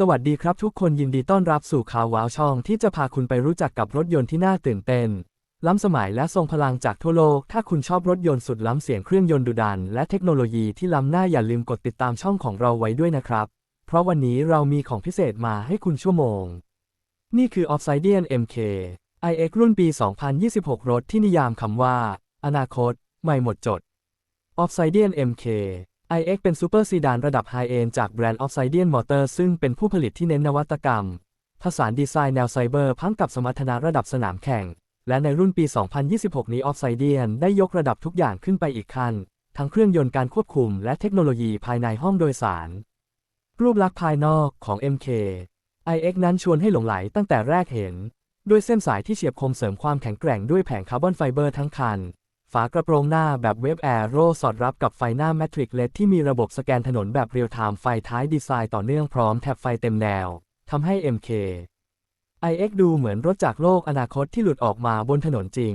สวัสดีครับทุกคนยินดีต้อนรับสู่ข่าวว้าวช่องที่จะพาคุณไปรู้จักกับรถยนต์ที่น่าตื่นเต้น ล้ำสมัยและทรงพลังจากทั่วโลก ถ้าคุณชอบรถยนต์สุดล้ำเสียงเครื่องยนต์ดุดัน และเทคโนโลยีที่ล้ำหน้าอย่าลืมกดติดตามช่องของเราไว้ด้วยนะครับ เพราะวันนี้เรามีของพิเศษมาให้คุณชั่วโมง นี่คือ Obsidian MK iX รุ่นปี 2026 รถที่นิยามคำว่า อนาคต ใหม่หมดจด Obsidian MK iX เป็นซูเปอร์ซีดานระดับไฮเอนจากแบรนด์ Obsidian Motors ซึ่งเป็นผู้ผลิตที่เน้นนวัตกรรม ผสานดีไซน์แนวไซเบอร์พังกับสมรรถนะระดับสนามแข่ง และในรุ่นปี 2026 นี้ Obsidian ได้ยกระดับทุกอย่างขึ้นไปอีกขั้น ทั้งเครื่องยนต์การควบคุมและเทคโนโลยีภายในห้องโดยสาร รูปลักษณ์ภายนอกของ MK iX นั้นชวนให้หลงไหลตั้งแต่แรกเห็น ด้วยเส้นสายที่เฉียบคมเสริมความแข็งแกร่งด้วยแผงคาร์บอนไฟเบอร์ทั้งคัน ฝากระโปรงหน้าแบบเวฟแอโร่สอดรับกับไฟหน้าแมทริกเลดที่มีระบบสแกนถนนแบบเรียลไทม์ไฟท้ายดีไซน์ต่อเนื่องพร้อมแถบไฟเต็มแนว ทำให้ MK iX ดูเหมือนรถจากโลกอนาคตที่หลุดออกมาบนถนนจริง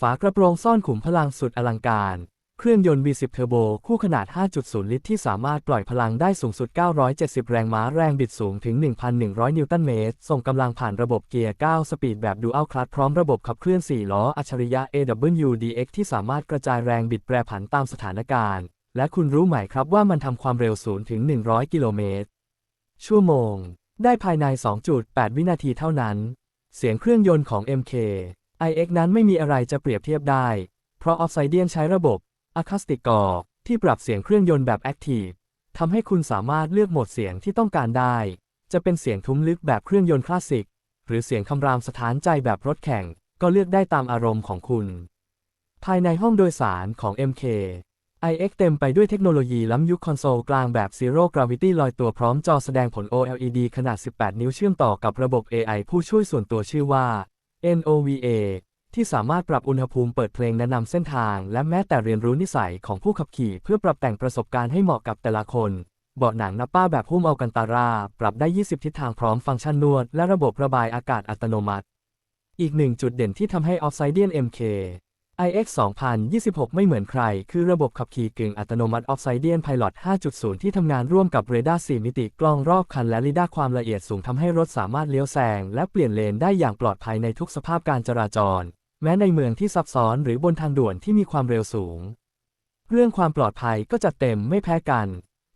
ฝากระโปรงซ่อนขุมพลังสุดอลังการ เครื่องยนต์ V10 เทอร์โบคู่ขนาด 5.0 ลิตรที่สามารถปล่อยพลังได้สูงสุด 970 แรงม้า แรงบิดสูงถึง 1,100 นิวตันเมตร ส่งกำลังผ่านระบบเกียร์ 9 สปีดแบบดูอัลคลัตพร้อมระบบขับเคลื่อน 4 ล้อ อัจฉริยะ AWDX ที่สามารถกระจายแรงบิดแปรผันตามสถานการณ์ และคุณรู้ไหมครับว่ามันทำความเร็ว0ถึง 100 กิโลเมตร ชั่วโมง ได้ภายใน 2.8 วินาทีเท่านั้น เสียงเครื่องยนต์ของ MK iX นั้นไม่มีอะไรจะเปรียบเทียบได้ เพราะ Obsidian ใช้ระบบ Acoustic Core ที่ปรับเสียงเครื่องยนต์แบบ Active ทำให้คุณสามารถเลือกโหมดเสียงที่ต้องการได้ จะเป็นเสียงทุ้มลึกแบบเครื่องยนต์คลาสสิก หรือเสียงคำรามสถานใจแบบรถแข่ง ก็เลือกได้ตามอารมณ์ของคุณ ภายในห้องโดยสารของ MK iX เต็มไปด้วยเทคโนโลยีล้ำยุคคอนโซลกลางแบบ Zero Gravity ลอยตัวพร้อมจอแสดงผล OLED ขนาด 18 นิ้วเชื่อมต่อกับระบบ AI ผู้ช่วยส่วนตัวชื่อว่า NOVA ที่สามารถปรับอุณหภูมิเปิดเพลงแนะนำเส้นทาง และแม้แต่เรียนรู้นิสัยของผู้ขับขี่เพื่อปรับแต่งประสบการณ์ให้เหมาะกับแต่ละคน เบาะหนังนับป้าแบบหุ้มเอัลกันตารา ปรับได้ 20 ทิศทางพร้อมฟังก์ชันนวด และระบบระบายอากาศอัตโนมัติ อีกหนึ่งจุดเด่นที่ทำให้ Obsidian MK iX 2026 ไม่เหมือนใคร คือระบบขับขี่กึ่งอัตโนมัติ Obsidian Pilot 5.0 ที่ทำงานร่วมกับเรดาร์ 4 มิติกล้องรอบคันและลิดาร์ความละเอียดสูงทำให้รถสามารถเลี้ยวแซงและเปลี่ยนเลนได้อย่างปลอดภัยในทุกสภาพการจราจร แม้ในเมืองที่ซับซ้อนหรือบนทางด่วนที่มีความเร็วสูง เรื่องความปลอดภัยก็จัดเต็มไม่แพ้กัน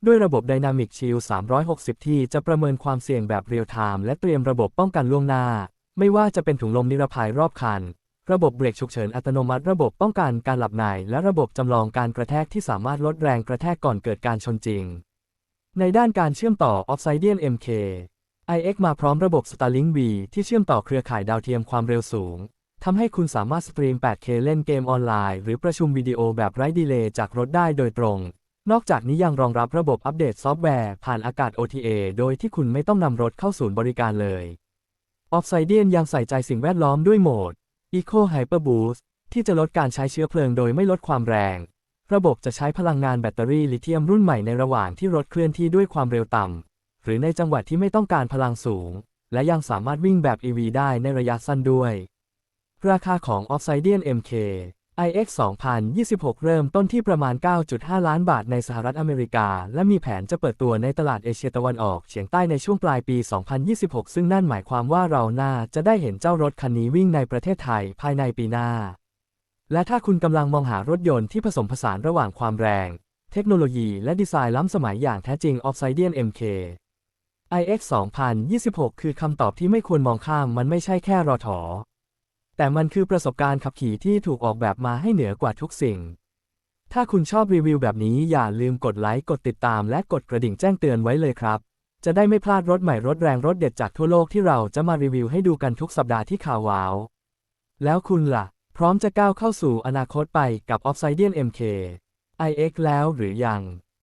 ด้วยระบบ Dynamic Shield 360 ที่จะประเมินความเสี่ยงแบบเรียลไทม์และเตรียมระบบป้องกันล่วงหน้า ไม่ว่าจะเป็นถุงลมนิรภัยรอบคัน ระบบเบรกฉุกเฉินอัตโนมัติ ระบบป้องกันการหลับใน และระบบจำลองการกระแทกที่สามารถลดแรงกระแทกก่อนเกิดการชนจริง ในด้านการเชื่อมต่อ Obsidian MK iX มาพร้อมระบบ Starlink V ที่เชื่อมต่อเครือข่ายดาวเทียมความเร็วสูง ทำให้คุณสามารถสตรีม 8K เล่นเกมออนไลน์ หรือประชุมวิดีโอแบบไร้ดีเลย์จากรถได้โดยตรง นอกจากนี้ยังรองรับระบบอัปเดตซอฟต์แวร์ ผ่านอากาศ OTA โดยที่คุณไม่ต้องนำรถเข้าศูนย์บริการเลย Obsidian ยังใส่ใจสิ่งแวดล้อมด้วยโหมด Eco Hyper Boost ที่จะลดการใช้เชื้อเพลิงโดยไม่ลดความแรง ระบบจะใช้พลังงานแบตเตอรี่ลิเธียมรุ่นใหม่ในระหว่างที่รถเคลื่อนที่ด้วยความเร็วต่ำ หรือในจังหวัดที่ไม่ต้องการพลังสูง และยังสามารถวิ่งแบบ EV ได้ในระยะสั้นด้วย ราคาของ Obsidian MK iX 2026 เริ่มต้นที่ประมาณ 9.5 ล้านบาทในสหรัฐอเมริกา และมีแผนจะเปิดตัวในตลาดเอเชียตะวันออกเฉียงใต้ในช่วงปลายปี 2026 ซึ่งนั่นหมายความว่าเราน่าจะได้เห็นเจ้ารถคันนี้วิ่งในประเทศไทยภายในปีหน้า และถ้าคุณกำลังมองหารถยนต์ที่ผสมผสานระหว่างความแรง เทคโนโลยีและดีไซน์ล้ำสมัยอย่างแท้จริง Obsidian MK iX 2026 คือคำตอบที่ไม่ควรมองข้ามมันไม่ใช่แค่รอถอ แต่มันคือประสบการณ์ขับขี่ที่ถูกออกแบบมาให้เหนือกว่าทุกสิ่ง ถ้าคุณชอบรีวิวแบบนี้อย่าลืมกดไลค์ กดติดตาม และกดกระดิ่งแจ้งเตือนไว้เลยครับ จะได้ไม่พลาดรถใหม่รถแรงรถเด็ดจากทั่วโลกที่เราจะมารีวิวให้ดูกันทุกสัปดาห์ที่ข่าวว้าว แล้วคุณล่ะ พร้อมจะก้าวเข้าสู่อนาคตไปกับ Obsidian MK iX แล้วหรือยัง